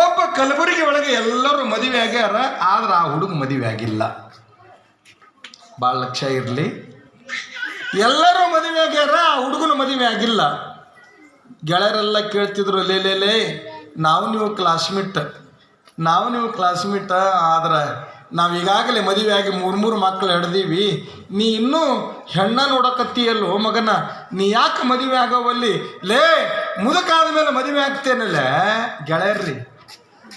ಒಬ್ಬ ಕಲಬುರಗಿ ಒಳಗೆ ಎಲ್ಲರೂ ಮದುವೆ ಆಗ್ಯಾರ, ಆದ್ರೆ ಆ ಹುಡುಗ ಮದುವೆ ಆಗಿಲ್ಲ. ಭಾಳ ಲಕ್ಷ ಇರಲಿ. ಎಲ್ಲರೂ ಮದುವೆ ಆಗ್ಯಾರ, ಆ ಹುಡುಗನ ಮದುವೆ ಆಗಿಲ್ಲ. ಗೆಳೆಯರೆಲ್ಲ ಕೇಳ್ತಿದ್ರು, ಲೇ ನಾವು ನೀವು ಕ್ಲಾಸ್ಮೇಟ್ ನಾವು ನೀವು ಕ್ಲಾಸ್ಮೇಟ್ ಆದ್ರೆ ನಾವು ಈಗಾಗಲೇ ಮದುವೆ ಆಗಿ ಮೂರು ಮೂರು ಮಕ್ಕಳು ಹಿಡ್ದೀವಿ ನೀ ಇನ್ನೂ ಹೆಣ್ಣ ನೋಡಕತ್ತೀಯಲ್ಲೋ ಮಗನ, ನೀ ಯಾಕೆ ಮದುವೆ ಆಗೋವಲ್ಲಿ? ಲೇ ಮುದುಕಾದ ಮೇಲೆ ಮದುವೆ ಆಗ್ತೇನಲ್ಲ, ಗೆಳೆಯರ್ರಿ.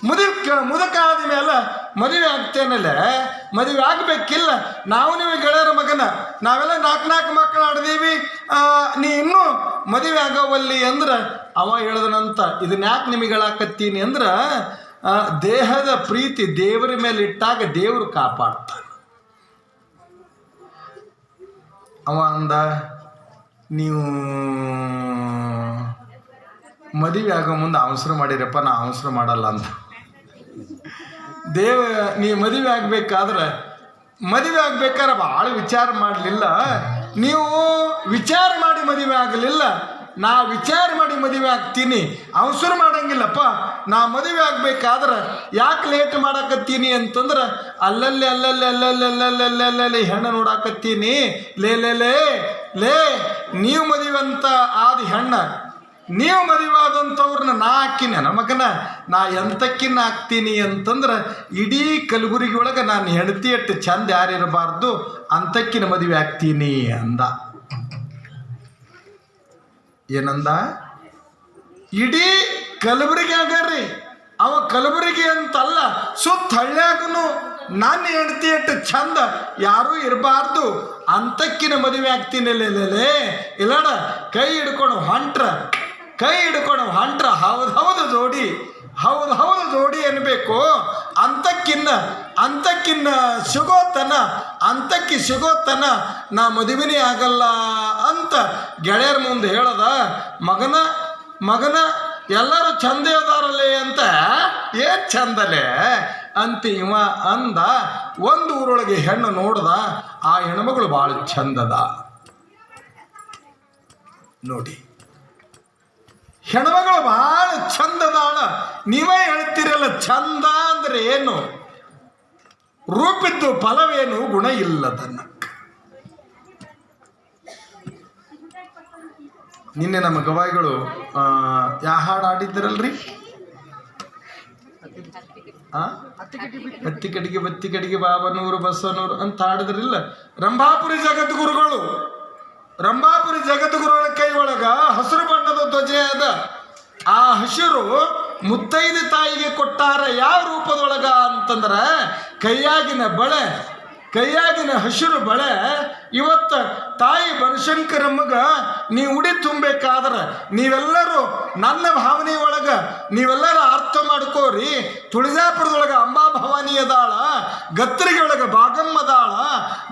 ಮುದುಕ ಮುದುಕಾದ ಮೇಲೆ ಮದುವೆ ಆಗ್ತೇನಲ್ಲ? ಮದುವೆ ಆಗಬೇಕಿಲ್ಲ. ನಾವು ನಿಮಗೆ ಗೆಳೆಯರ ಮಗನ. ನಾವೆಲ್ಲ ನಾಲ್ಕು ನಾಲ್ಕು ಮಕ್ಕಳು ಆಡ್ದೀವಿ. ನೀ ಇನ್ನೂ ಮದುವೆ ಆಗೋವಲ್ಲಿ ಅಂದ್ರೆ ಅವ ಹೇಳ್ದನಂತ ಇದನ್ನ ಯಾಕೆ ನಿಮಗೆ ಹೇಳಾಕತ್ತೀನಿ ಅಂದ್ರೆ ದೇಹದ ಪ್ರೀತಿ ದೇವರ ಮೇಲೆ ಇಟ್ಟಾಗ ದೇವರು ಕಾಪಾಡ್ತಾನೆ. ಅವ ಅಂದ, ನೀವು ಮದುವೆ ಆಗೋ ಮುಂದೆ ಅವಸರ ಮಾಡಿರಪ್ಪ, ನಾ ಅವಸರ ಮಾಡಲ್ಲ ಅಂತ. ದೇವ, ನೀ ಮದುವೆ ಆಗ್ಬೇಕಾದ್ರೆ ಮದುವೆ ಆಗ್ಬೇಕಾದ್ರೆ ಭಾಳ ವಿಚಾರ ಮಾಡಲಿಲ್ಲ. ನೀವು ವಿಚಾರ ಮಾಡಿ ಮದುವೆ ಆಗಲಿಲ್ಲ. ನಾ ವಿಚಾರ ಮಾಡಿ ಮದುವೆ ಆಗ್ತೀನಿ. ಅವಸರ ಮಾಡಂಗಿಲ್ಲಪ್ಪ. ನಾ ಮದುವೆ ಆಗ್ಬೇಕಾದ್ರೆ ಯಾಕೆ ಲೇಟ್ ಮಾಡಾಕತ್ತೀನಿ ಅಂತಂದ್ರೆ, ಅಲ್ಲಲ್ಲಿ ಅಲ್ಲಲ್ಲಿ ಅಲ್ಲಲ್ಲಿ ಅಲ್ಲಲ್ಲಿ ಅಲ್ಲಲ್ಲಿ ಹೆಣ್ಣು ನೋಡಾಕತ್ತೀನಿ. ಲೇ ಲೇ ಲೇ ಲೇ, ನೀವು ಮದುವೆ ಅಂತ ಆದ ಹೆಣ್ಣ ನೀವು ಮದುವಾದಂಥವ್ರನ್ನ ನಾ ಹಾಕಿನ, ನಮಗನ ನಾ ಎಂತಕ್ಕಿನ್ನ ಹಾಕ್ತೀನಿ ಅಂತಂದ್ರೆ ಇಡೀ ಕಲಬುರಗಿ ಒಳಗೆ ನಾನು ಹೆಂಡತಿ ಎಟ್ಟು ಚಂದ ಯಾರಿರಬಾರ್ದು ಅಂತಕ್ಕಿನ ಮದುವೆ ಆಗ್ತೀನಿ ಅಂದ. ಏನಂದ? ಇಡೀ ಕಲಬುರಗಿ ಆಗ್ಯಾರ್ರಿ. ಅವ ಕಲಬುರಗಿ ಅಂತಲ್ಲ, ಸುತ್ತ ಹಳ್ಳ್ಯಾಗೂ ನನ್ನ ಹೆಂಡತಿ ಅಟ್ಟು ಚಂದ ಯಾರೂ ಇರಬಾರ್ದು ಅಂತಕ್ಕಿನ ಮದುವೆ ಆಗ್ತೀನಿ ಇಲ್ಲಡ, ಕೈ ಹಿಡ್ಕೊಂಡು ಹೊಂಟ್ರ. ಕೈ ಹಿಡ್ಕೊಂಡು ಹೊಂಟ್ರ, ಹೌದು ಹೌದು ಜೋಡಿ, ಹೌದು ಹೌದು ಜೋಡಿ ಅನ್ಬೇಕು ಅಂತಕ್ಕಿನ್ನ ಅಂತಕ್ಕಿನ್ನ ಸಿಗೋತನ, ಅಂತಕ್ಕಿ ಸಿಗೋತನ, ನಾ ಮದುವೆನೇ ಆಗಲ್ಲ ಅಂತ ಗೆಳೆಯರ ಮುಂದೆ ಹೇಳದ, ಮಗನ ಮಗನ ಎಲ್ಲರೂ ಚಂದ ಅದಾರಲ್ಲೇ ಅಂತ, ಏನು ಚಂದಲೆ ಅಂತ ಇವ ಅಂದ, ಒಂದು ಊರೊಳಗೆ ಹೆಣ್ಣು ನೋಡ್ದ, ಆ ಹೆಣ್ಮಗಳು ಭಾಳ ಚಂದದ. ನೋಡಿ. ಹೆಣ್ಮಗಳು ಭಾಳ ಚಂದದಾಳ ನೀವೇ ಹೇಳ್ತೀರಲ್ಲ ಚಂದ ಅಂದ್ರೆ ಏನು? ರೂಪಿದ್ದು ಫಲವೇನು? ಗುಣ ಇಲ್ಲದನ್ನ. ನಿನ್ನೆ ನಮ್ಮ ಗವಾಯಿಗಳು ಯಾ ಹಾಡು ಆಡಿದ್ರಲ್ರಿ ಆ? ಹತ್ತಿ ಕಡೆಗೆ ಬತ್ತಿ ಕಡೆಗೆ ಬಾಬನೂರು ಬಸವನೂರು ಅಂತ ಹಾಡಿದ್ರಿಲ್ಲ. ರಂಭಾಪುರಿ ಜಗದ್ಗುರುಗಳು. ರಂಭಾಪುರಿ ಜಗದ್ಗುರುಗಳ ಕೈ ಒಳಗ ಹಸಿರು ಬಣ್ಣದ ಧ್ವಜ ಅದ. ಆ ಹಸಿರು ಮುತ್ತೈದ ತಾಯಿಗೆ ಕೊಟ್ಟಾರ ಯಾವ ರೂಪದೊಳಗ ಅಂತಂದ್ರ ಕೈಯಾಗಿನ ಬಳೆ, ಕೈಯಾಗಿನ ಹಸಿರು ಬಳೆ ಇವತ್ತ ತಾಯಿ ಬನಶಂಕರಮ್ಮಗ ನೀ ಉಡಿ ತುಂಬೇಕಾದ್ರೆ ನೀವೆಲ್ಲರೂ ನನ್ನ ಭಾವನೆ ಒಳಗೆ ನೀವೆಲ್ಲರೂ ಅರ್ಥ ಮಾಡ್ಕೋರಿ. ತುಳಜಾಪುರದೊಳಗೆ ಅಂಬಾ ಭವಾನಿ ಅದಾಳ ಗತ್ತರಿಗೆ ಭಾಗಮ್ಮ ಅದಾಳ,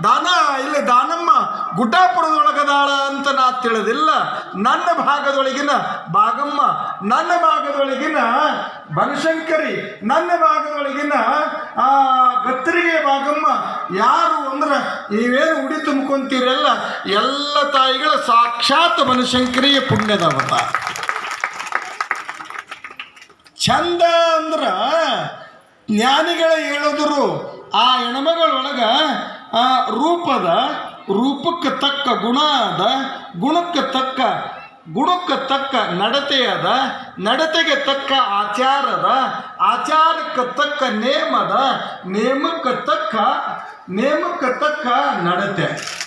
ದಾನ, ಇಲ್ಲಿ ದಾನಮ್ಮ ಗುಡ್ಡಾಪುರದೊಳಗದಾಳ ಅಂತ ನಾ ತಿಳಿದಿಲ್ಲ. ನನ್ನ ಭಾಗದೊಳಗಿನ ಬಾಗಮ್ಮ, ನನ್ನ ಭಾಗದೊಳಗಿನ ಬನಶಂಕರಿ, ನನ್ನ ಭಾಗದೊಳಗಿನ, ಆ ಗತ್ತರಿಗೆ ಬಾಗಮ್ಮ ಯಾರು ಅಂದ್ರೆ ನೀವೇನು ಉಡಿ ತುಂಬ್ಕೊಂತೀರಲ್ಲ? ಎಲ್ಲ ತಾಯಿಗಳ ಸಾಕ್ಷಾತ್ ಬನಶಂಕರಿಯ ಪುಣ್ಯದ ಅವತಾರ. ಚಂದ ಅಂದ್ರ ಜ್ಞಾನಿಗಳ ಹೇಳಿದ್ರು ಆ ಹೆಣ್ಮಗಳೊಳಗೆ ಆ ರೂಪದ, ರೂಪಕ್ಕೆ ತಕ್ಕ ಗುಣ ಅದ, ಗುಣಕ್ಕೆ ತಕ್ಕ ಗುಣಕ್ಕೆ ತಕ್ಕ ನಡತೆ ಅದ, ನಡತೆಗೆ ತಕ್ಕ ಆಚಾರದ ಆಚಾರಕ್ಕೆ ತಕ್ಕ ನೇಮದ ನೇಮಕ್ಕೆ ತಕ್ಕ ನೇಮಕ್ಕೆ ತಕ್ಕ ನಡತೆ.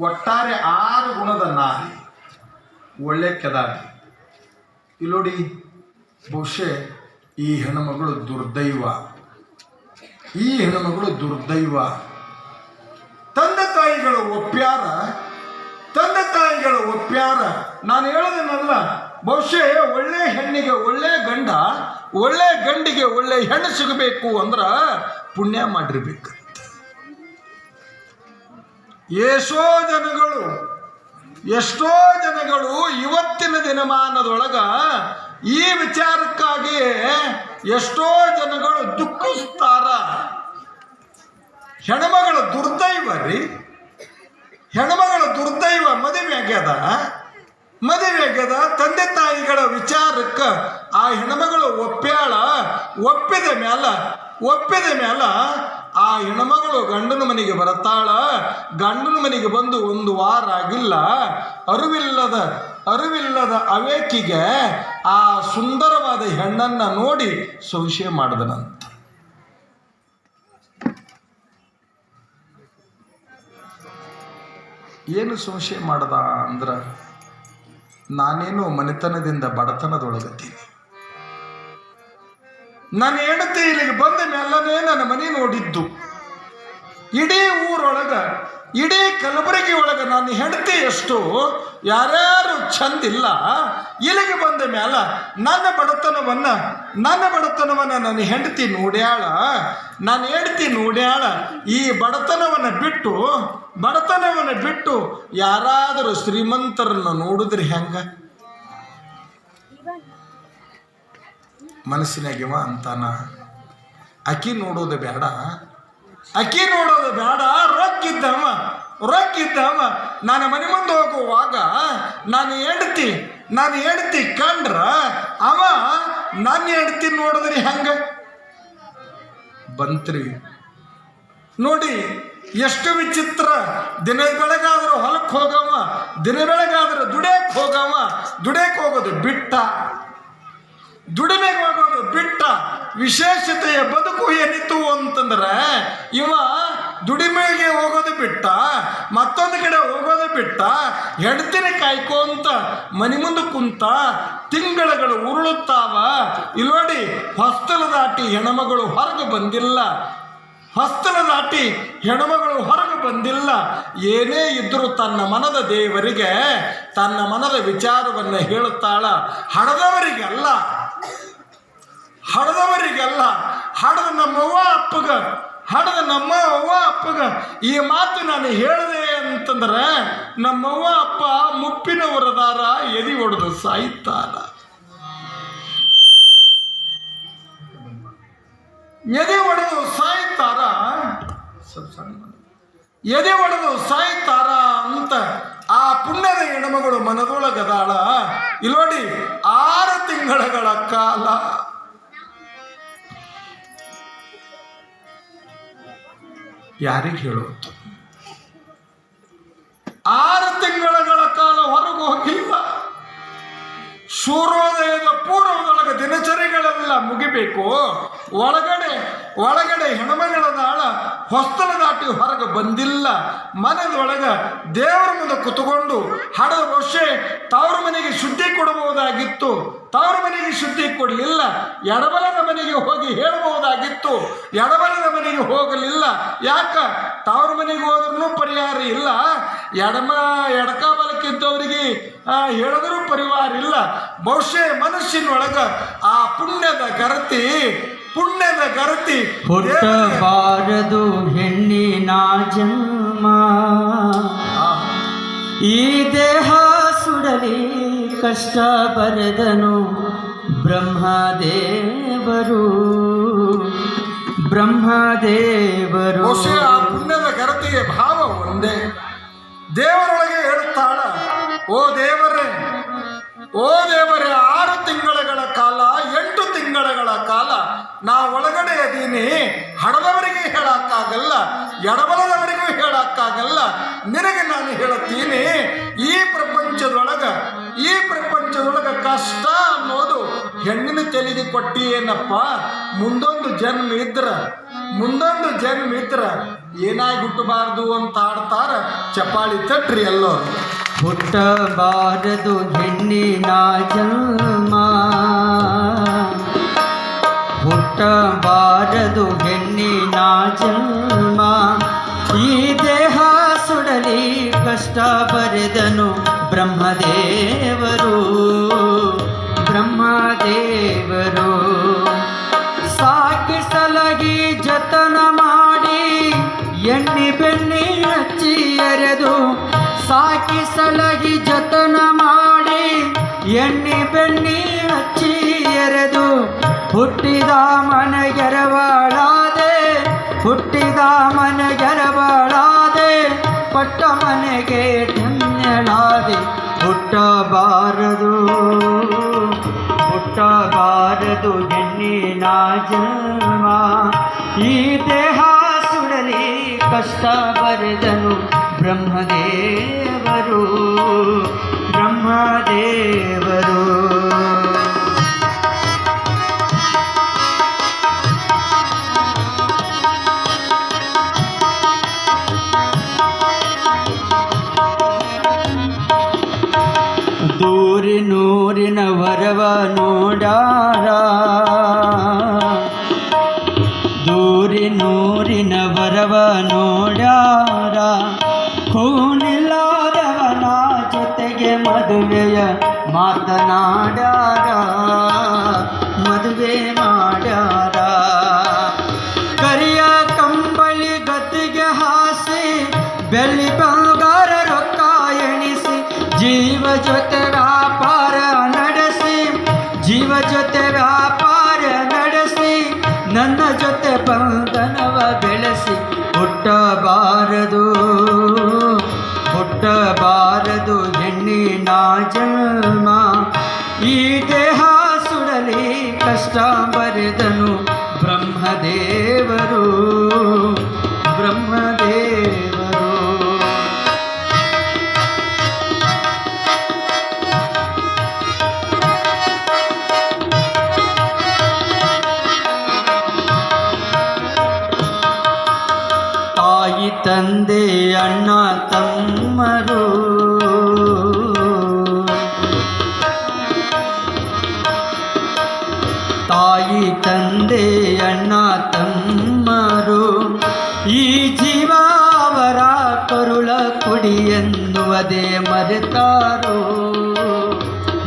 ಒಟ್ಟಾರೆ ಆರು ಗುಣದ ನಾರಿ ಒಳ್ಳೆ ಕೆದಾರಿ. ಇಲ್ಲೋಡಿ ಬಹುಶಃ ಈ ಹೆಣ್ಣುಮಗಳು ದುರ್ದೈವ. ಈ ಹೆಣ್ಣುಮಗಳು ದುರ್ದೈವ. ತಂದೆ ತಾಯಿಗಳು ಒಪ್ಪ್ಯಾರ ತಂದೆ ತಾಯಿಗಳು ಒಪ್ಪ್ಯಾರ ನಾನು ಹೇಳೋದೇನಲ್ಲ ಬಹುಶಃ ಒಳ್ಳೆ ಹೆಣ್ಣಿಗೆ ಒಳ್ಳೆ ಗಂಡ, ಒಳ್ಳೆ ಗಂಡಿಗೆ ಒಳ್ಳೆ ಹೆಣ್ಣು ಸಿಗಬೇಕು ಅಂದ್ರೆ ಪುಣ್ಯ ಮಾಡಿರ್ಬೇಕು. ಎಷ್ಟೋ ಜನಗಳು ಎಷ್ಟೋ ಜನಗಳು ಇವತ್ತಿನ ದಿನಮಾನದೊಳಗ ಈ ವಿಚಾರಕ್ಕಾಗಿ ಎಷ್ಟೋ ಜನಗಳು ದುಃಖಿಸ್ತಾರ. ಹೆಣ್ಮಗಳ ದುರ್ದೈವ ರೀ. ಹೆಣ್ಮಗಳ ದುರ್ದೈವ ಮದುವೆ ಆಗ್ಯದ. ಮದುವೆ ಆಗ್ಯದ. ತಂದೆ ತಾಯಿಗಳ ವಿಚಾರಕ್ಕೆ ಆ ಹೆಣ್ಮಗಳು ಒಪ್ಪ್ಯಾಳ. ಒಪ್ಪಿದ ಮ್ಯಾಲ ಒಪ್ಪಿದ ಮ್ಯಾಲ ಆ ಹೆಣ್ಮಗಳು ಗಂಡನ ಮನೆಗೆ ಬರುತ್ತಾಳ, ಗಂಡನ ಮನೆಗೆ ಬಂದು ಒಂದು ವಾರ ಆಗಿಲ್ಲ. ಅರಿವಿಲ್ಲದ ಅರಿವಿಲ್ಲದ ಅವೇಕಿಗೆ ಆ ಸುಂದರವಾದ ಹೆಣ್ಣನ್ನ ನೋಡಿ ಸಂಶಯ ಮಾಡಿದನಂತ ಏನು ಸಂಶಯ ಮಾಡ್ದ ಅಂದ್ರೆ ನಾನೇನು ಮನೆತನದಿಂದ ಬಡತನದೊಳಗತ್ತೀನಿ. ನನ್ನ ಹೆಂಡತಿ ಇಲ್ಲಿಗೆ ಬಂದ ಮೇಲನೇ ನನ್ನ ಮನೆ ನೋಡಿದ್ದು. ಇಡೀ ಊರೊಳಗ, ಇಡೀ ಕಲಬುರಗಿ ಒಳಗ ನನ್ನ ಹೆಂಡತಿ ಎಷ್ಟು, ಯಾರ್ಯಾರು ಚಂದಿಲ್ಲ ಇಲ್ಲಿಗೆ ಬಂದ ಮ್ಯಾಲ ನನ್ನ ಬಡತನವನ್ನ ನನ್ನ ಬಡತನವನ್ನ ನನ್ನ ಹೆಂಡತಿ ನೋಡ್ಯಾಳ, ನನ್ನ ಹೆಂಡತಿ ನೋಡ್ಯಾಳ, ಈ ಬಡತನವನ್ನ ಬಿಟ್ಟು ಬಡತನವನ್ನ ಬಿಟ್ಟು ಯಾರಾದರೂ ಶ್ರೀಮಂತರನ್ನ ನೋಡಿದ್ರೆ ಹೆಂಗ? ಮನಸ್ಸಿನಾಗಿವ ಅಂತಾನ. ಅಕ್ಕಿ ನೋಡೋದು ಬೇಡ ಅಕ್ಕಿ ನೋಡೋದು ಬೇಡ ರೊಕ್ಕಿದ್ದವ ರೊಕ್ಕಿದ್ದವ. ನಾನು ಮನೆ ಮುಂದೆ ಹೋಗುವಾಗ ನಾನು ಹೆಂಡತಿ ನಾನು ಹೆಂಡತಿ ಕಂಡ್ರ ಅವ ನನ್ನ ಹೆಂಡತಿ ನೋಡಿದ್ರಿ ಹೆಂಗ? ಬಂತ್ರಿ. ನೋಡಿ, ಎಷ್ಟು ವಿಚಿತ್ರ. ದಿನ ಬೆಳಗಾದ್ರೆ ಹೊಲಕ್ಕೆ ಹೋಗವ ದಿನ ಬೆಳಗಾದ್ರೆ ದುಡಿಯಕ್ಕೆ ಹೋಗವ ದುಡಿಯಕ್ಕೆ ಹೋಗೋದು ಬಿಟ್ಟ. ದುಡಿಮೆಗೆ ಹೋಗೋದು ಬಿಟ್ಟ ವಿಶೇಷತೆಯ ಬದುಕು ಏನಿತ್ತು ಅಂತಂದ್ರೆ, ಇವ ದುಡಿಮೆಗೆ ಹೋಗೋದು ಬಿಟ್ಟ, ಮತ್ತೊಂದು ಕಡೆ ಹೋಗೋದು ಬಿಟ್ಟ, ಹೆಂಡತಿನ ಕಾಯ್ಕೊಂತ ಮನೆ ಮುಂದೆ ಕುಂತ ತಿಂಗಳುಗಳು ಉರುಳುತ್ತಾವ. ಇಲ್ಲೋಡಿ ಹೊಸ್ತಲ ದಾಟಿ ಹೆಣಮಗಳು ಹೊರಗೆ ಬಂದಿಲ್ಲ. ಹೊಸ್ತಲ ದಾಟಿ ಹೆಣಮಗಳು ಹೊರಗೆ ಬಂದಿಲ್ಲ. ಏನೇ ಇದ್ದರೂ ತನ್ನ ಮನದ ದೇವರಿಗೆ, ತನ್ನ ಮನದ ವಿಚಾರವನ್ನು ಹೇಳುತ್ತಾಳ ಹಡದವರಿಗೆಲ್ಲ ಹಡದವರಿಗೆಲ್ಲ, ಹಡದ ನಮ್ಮವ್ವ ಅಪ್ಪಗ, ಹಡದ ನಮ್ಮ ಅವ್ವ ಅಪ್ಪಗ ಈ ಮಾತು ನಾನು ಹೇಳಿದೆ ಅಂತಂದ್ರೆ, ನಮ್ಮವ್ವ ಅಪ್ಪ ಮುಪ್ಪಿನ ವರದಾರ ಎದಿ ಹೊಡೆದು ಸಾಯ್ತಾರ. ಎದೆ ಒಡೆದು ಸಾಯ್ತಾರ? ಎದೆ ಒಡೆದು ಸಾಯ್ತಾರ ಅಂತ ಆ ಪುಣ್ಯದ ಹೆಣ್ಮಗಳು ಮನದೊಳಗದಾಳ. ಇಲ್ಲೋಡಿ ಆರು ತಿಂಗಳ ಕಾಲ. ಯಾರಿಗೆ ಹೇಳೋದು ಆರು ತಿಂಗಳುಗಳ ಕಾಲ ಹೊರಗೆ ಹೋಗಿಲ್ಲ. ಸೂರ್ಯೋದಯದ ಪೂರ್ವದೊಳಗೆ ದಿನಚರಿಗಳೆಲ್ಲ ಮುಗಿಬೇಕು, ಒಳಗಡೆ ಒಳಗಡೆ ಹೆಣ್ಮಗಳದಾಳ ಹೊಸ್ತಲ ದಾಟಿ ಹೊರಗೆ ಬಂದಿಲ್ಲ. ಮನೆಯೊಳಗೆ ದೇವರ ಮುಂದೆ ಕುತ್ಕೊಂಡು ಹಡದ ವರ್ಷೆ ತವ್ರ ಮನೆಗೆ ಶುದ್ಧಿ ಕೊಡಬಹುದಾಗಿತ್ತು. ತವ್ರ ಮನೆಗೆ ಶುದ್ಧಿ ಕೊಡಲಿಲ್ಲ. ಎಡಬಲದ ಮನೆಗೆ ಹೋಗಿ ಹೇಳಬಹುದಾಗಿತ್ತು. ಎಡಬಲದ ಮನೆಗೆ ಹೋಗಲಿಲ್ಲ. ಯಾಕ? ತವ್ರ ಮನೆಗೆ ಹೋದ್ರೂ ಪರಿಹಾರ ಇಲ್ಲ. ಎಡಮ, ಎಡಕ ಬಲಕ್ಕಿದ್ದವರಿಗೆ ಹೇಳಿದ್ರೂ ಪರಿವಾರ ಇಲ್ಲ. ಬಹುಶಃ ಮನುಷ್ಯನೊಳಗ ಆ ಪುಣ್ಯದ ಗರತಿ ಪುಣ್ಯದ ಗರತಿ ಹುಟ್ಟಬಾರದು ಹೆಣ್ಣಿನ ಜನ್ಮ. ಈ ದೇಹ ಸುಡಲಿ ಕಷ್ಟ ಬರೆದನು ಬ್ರಹ್ಮದೇವರು. ಬ್ರಹ್ಮದೇವರು. ಬಹುಶಃ ಆ ಪುಣ್ಯದ ಗರತಿಗೆ ಭಾವ ಒಂದೇ. ದೇವರೊಳಗೆ ಹೇಳುತ್ತಾಳ ಓ ದೇವರೇ ಓ ದೇವರೇ, ಆರು ತಿಂಗಳುಗಳ ಕಾಲ, ಎಂಟು ತಿಂಗಳುಗಳ ಕಾಲ ನಾ ಒಳಗಡೆ ಅದೀನಿ ಹಡದವರಿಗೆ ಹೇಳಕ್ಕಾಗಲ್ಲ, ಎಡಬಲದವರಿಗೂ ಹೇಳಕ್ಕಾಗಲ್ಲ. ನಿನಗೆ ನಾನು ಹೇಳುತ್ತೀನಿ, ಈ ಪ್ರಪಂಚದೊಳಗ ಈ ಪ್ರಪಂಚದೊಳಗ ಕಷ್ಟ ಅನ್ನೋದು ಹೆಣ್ಣಿನ ತೆಲಿಗೆ ಕೊಟ್ಟಿಯೇನಪ್ಪ? ಮುಂದೊಂದು ಜನ್ಮ ಇದ್ರ, ಮುಂದೊಂದು ಜನ್ಮ ಇದ್ರ ಏನಾಗಿ ಹುಟ್ಟಬಾರ್ದು ಅಂತ ಆಡ್ತಾರ ಚಪಾಳಿ ತಟ್ರಿ ಎಲ್ಲೋರು. ಹುಟ್ಟಬಾರದು ಹೆಣ್ಣಿನ ಜನ್ಮ. ಹುಟ್ಟಬಾರದು ಹೆಣ್ಣಿನ ಜನ್ಮ. ಈ ದೇಹ ಸುಡಲಿ ಕಷ್ಟ ಬರೆದನು ಬ್ರಹ್ಮದೇವರು. ಬ್ರಹ್ಮದೇವರು ಸಾಕಿ ಸಲಗಿ ಜತನ ಮಾಡಿ ಎಣ್ಣಿ ಬೆಣ್ಣಿ ಹಚ್ಚಿ ಎರೆದು ಸಾಕಿ ಸಲಗಿ ಜತನ ಮಾಡಿ, ಎಣ್ಣೆ ಬೆಣ್ಣೆ ಹಚ್ಚಿ ಎರೆದು, ಹುಟ್ಟಿದ ಮನೆಗೆರವಾಳಾದೆ ಹುಟ್ಟಿದ ಮನೆಗೆರವಾಳಾದೆ ಪಟ್ಟ ಮನೆಗೆ ಧನ್ಯಳಾದೆ, ಹುಟ್ಟಬಾರದು ಹುಟ್ಟಬಾರದು ಬಾರದು ಹೆಣ್ಣಿನ ಜನ್ಮ. ಈ ದೇಹ ಸುಡಲಿ ಕಷ್ಟ ಬರೆದನು. ಬ್ರಹ್ಮದೇವರು ಬ್ರಹ್ಮದೇವರು. ದೂರಿ ನೂರಿನ ವರವ ನೋಡಾರ. ದೂರಿ ನೂರಿನ ವರವ ನೋಡಾರ. ಖೂನಿಲ್ಲದವನ ಜೊತೆಗೆ ಮದುವೆಯ ಮಾತನಾಡ್ಯಾರ, ಮದುವೆ ಮಾಡ್ಯಾರ. ಕರಿಯ ಕಂಬಳಿ ಗತಿಗೆ ಹಾಸಿ ಬೆಳ್ಳಿ ಬಂಗಾರ ರೊಕ್ಕ ಎಣಿಸಿ ಜೀವ ಜೊತೆ ಹುಟ್ಟಬಾರದು ಹೆಣ್ಣಿನ ಜನ್ಮ. ಈ ದೇಹ ಸುಡಲಿ ಕಷ್ಟ ಬರೆದನು ಬ್ರಹ್ಮದೇವರು. ಬ್ರಹ್ಮದೇವರು ಈ ಜೀವಾವರ ಕರುಳ ಕುಡಿ ಎನ್ನುವುದೇ ಮರೆತಾರೋ?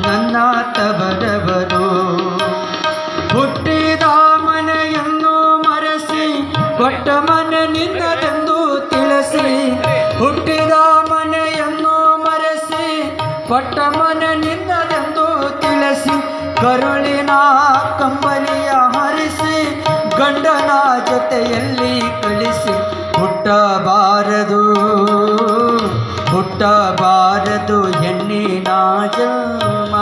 ನನ್ನ ತಬರವರು ಹುಟ್ಟಿದ ಮನೆಯನ್ನು ಮರೆಸಿ, ಕೊಟ್ಟ ಮನೆ ನಿನ್ನದೆಂದು ತಿಳಿಸಿ, ಹುಟ್ಟಿದ ಮನೆಯನ್ನು ಮರೆಸಿ, ಕೊಟ್ಟ ಮನೆ ನಿನ್ನದೆಂದು ತಿಳಿಸಿ, ಕರುಳಿನ ಕಂಬನಿಯ ಹರಿಸಿ ಗಂಡನ ಜೊತೆಯಲ್ಲಿ ಕಳಿಸಿ ಹುಟ್ಟಬಾರದು. ಹುಟ್ಟಬಾರದು ಹೆಣ್ಣಿನ ಜನ್ಮ.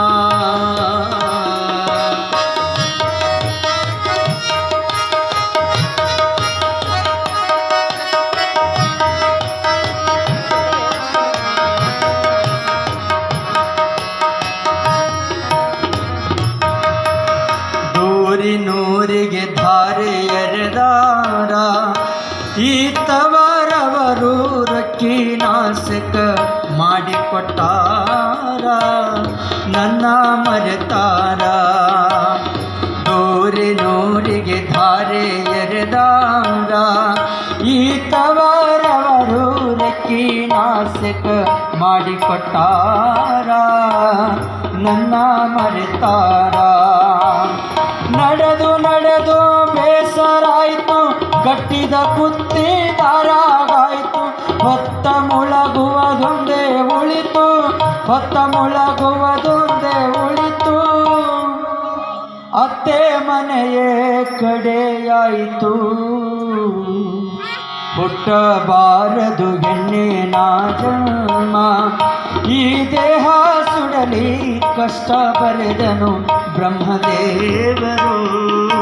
ಮರೆತಾರ ನೋರೆ ನೂರಿಗೆ ಧಾರೆ ಎರೆದಾರ ನಾಸಕ ಮಾಡಿ ಮಾಡಿಕೊಟ್ಟಾರ. ನನ್ನ ಮರೆತಾರ ನಡೆದು ನಡೆದು ಬೇಸರಾಯಿತು ಕಟ್ಟಿದ ಕುತ್ತಿ ದಾರಾಗಾಯಿತು ಹೊತ್ತ ಮುಳಗುವುದೊಂದೇ ಉಳಿತು ಹೊತ್ತ ಮುಳಗುವುದೊಂದೇ ಉಳಿತು. ಅತ್ತೆ ಮನೆಯೇ ಕಡೆಯಾಯಿತು. ಹುಟ್ಟಬಾರದು ಹೆಣ್ಣಿನ ಜನ್ಮ. ಈ ದೇಹ ಸುಡಲಿ ಕಷ್ಟ ಬರೆದನು ಬ್ರಹ್ಮದೇವರು.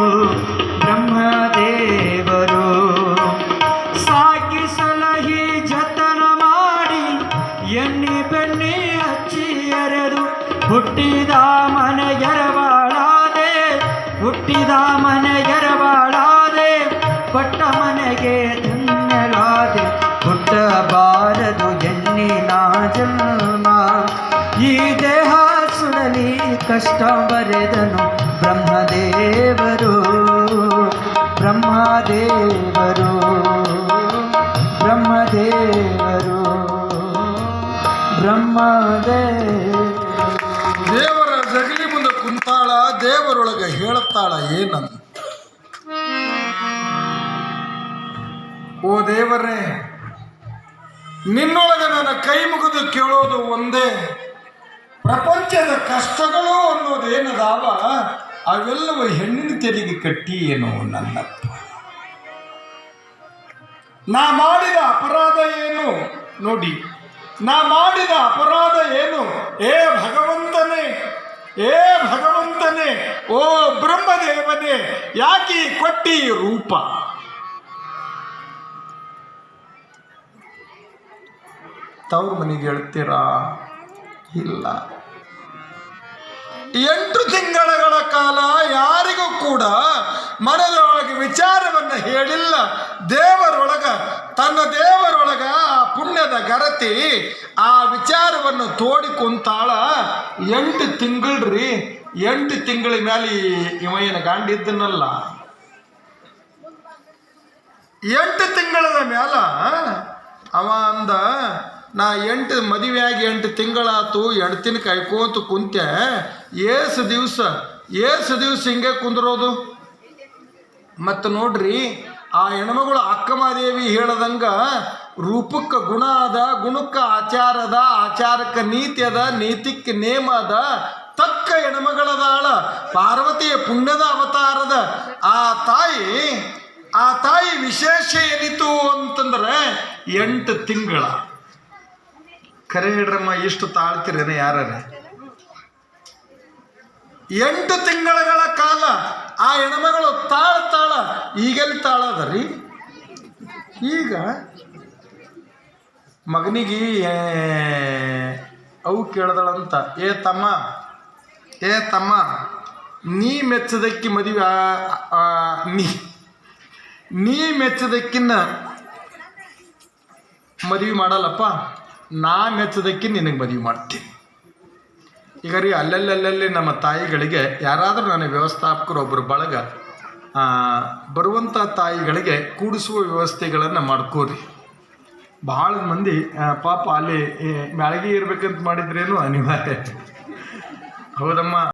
ಕಷ್ಟ ಬರೆದನು ಬ್ರಹ್ಮದೇವರು ಬ್ರಹ್ಮದೇವರು ಬ್ರಹ್ಮದೇವರು ಬ್ರಹ್ಮದೇವ ದೇವರ ಜಗಲಿ ಮುಂದೆ ಕುಂತಾಳ, ದೇವರೊಳಗೆ ಹೇಳುತ್ತಾಳ ಏನಂತ. ಓ ದೇವರೇ, ನಿನ್ನೊಳಗೆ ನನ್ನ ಕೈ ಮುಗಿದು ಕೇಳೋದು ಒಂದೇ. ಪ್ರಪಂಚದ ಕಷ್ಟಗಳು ಅನ್ನೋದೇನದಾವ? ಅವೆಲ್ಲವೂ ಹೆಣ್ಣಿನ ತೆರಿಗೆ ಕಟ್ಟಿ ಏನು ನನ್ನಪ್ಪ. ನಾ ಮಾಡಿದ ಅಪರಾಧ ಏನು? ನೋಡಿ, ನಾ ಮಾಡಿದ ಅಪರಾಧ ಏನು? ಏ ಭಗವಂತನೇ ಏ ಭಗವಂತನೇ, ಓ ಬ್ರಹ್ಮದೇವನೇ, ಯಾಕೆ ಕೊಟ್ಟಿ ರೂಪ? ತವ್ರ ಮನೆಗೆ ಹೇಳ್ತೀರಾ? ಇಲ್ಲ. ಎಂಟು ತಿಂಗಳ ಕಾಲ ಯಾರಿಗೂ ಕೂಡ ಮನದೊಳಗೆ ವಿಚಾರವನ್ನು ಹೇಳಿಲ್ಲ. ದೇವರೊಳಗ, ತನ್ನ ದೇವರೊಳಗ ಆ ಪುಣ್ಯದ ಗರತಿ, ಆ ವಿಚಾರವನ್ನು ತೋಡಿ ಕುಂತಾಳ. ಎಂಟು ತಿಂಗಳ್ರಿ, ಎಂಟು ತಿಂಗಳ ಮೇಲೆ ಇವ ಏನು ಗಾಂಡಿದ್ದನಲ್ಲ ಎಂಟು ತಿಂಗಳದ ಮ್ಯಾಲ ಅವ ಅಂದ ನಾ ಎಂಟು ಮದುವೆಯಾಗಿ ಎಂಟು ತಿಂಗಳಾತು ಎಣ್ತಿನ ಕಾಯ್ಕೋತ ಕುಂತೆ ಏಸು ದಿವಸ ಏಸು ದಿವಸ ಹಿಂಗೆ ಕುಂದಿರೋದು? ಮತ್ತು ನೋಡ್ರಿ, ಆ ಹೆಣ್ಮಗಳು ಅಕ್ಕಮಾದೇವಿ ಹೇಳದಂಗ, ರೂಪಕ್ಕೆ ಗುಣ ಅದ, ಗುಣಕ್ಕೆ ಆಚಾರ ಅದ, ಆಚಾರಕ್ಕೆ ನೀತಿ ಅದ, ನೀತಿಕ್ಕೆ ನೇಮ ಅದ, ತಕ್ಕ ಹೆಣ್ಮಗಳದಾಳ ಪಾರ್ವತಿಯ ಪುಣ್ಯದ ಅವತಾರದ ಆ ತಾಯಿ ಆ ತಾಯಿ ವಿಶೇಷ ಏನಿತು ಅಂತಂದ್ರೆ ಎಂಟು ತಿಂಗಳ. ಖರೆ ಹೇಳ್ರಮ್ಮ, ಇಷ್ಟು ತಾಳ್ತಿರೇನು ಯಾರೇ ಎಂಟು ತಿಂಗಳುಗಳ ಕಾಲ ಆ ಹೆಣ್ಮಗಳು ತಾಳ ತಾಳ, ಈಗೆಲ್ಲಿ ತಾಳದ ಈಗ ಮಗನಿಗೆ ಅವು ಕೇಳ್ದಳಂತ, ಏ ತಮ್ಮ ಏ ತಮ್ಮ, ನೀ ಮೆಚ್ಚದಕ್ಕಿ ಮದುವೆ ನೀ ನೀ ಮೆಚ್ಚದಕ್ಕಿನ್ನ ಮದುವೆ ಮಾಡಲ್ಲಪ್ಪ? ನಾ ಮೆಚ್ಚದಕ್ಕೆ ನಿನಗೆ ಮದುವೆ ಮಾಡ್ತೀನಿ. ಈಗ ರೀ ಅಲ್ಲಲ್ಲಲ್ಲಲ್ಲಿ ನಮ್ಮ ತಾಯಿಗಳಿಗೆ ಯಾರಾದರೂ ನನ್ನ ವ್ಯವಸ್ಥಾಪಕರು ಒಬ್ಬರು ಬಳಗ ಬರುವಂಥ ತಾಯಿಗಳಿಗೆ ಕೂಡಿಸುವ ವ್ಯವಸ್ಥೆಗಳನ್ನು ಮಾಡ್ಕೋರಿ. ಭಾಳ ಮಂದಿ ಪಾಪ ಅಲ್ಲಿ ಮ್ಯಾಳಿಗೆ ಇರ್ಬೇಕಂತ ಮಾಡಿದ್ರೇನು ಅನಿವಾರ್ಯ. ಹೌದಮ್ಮ?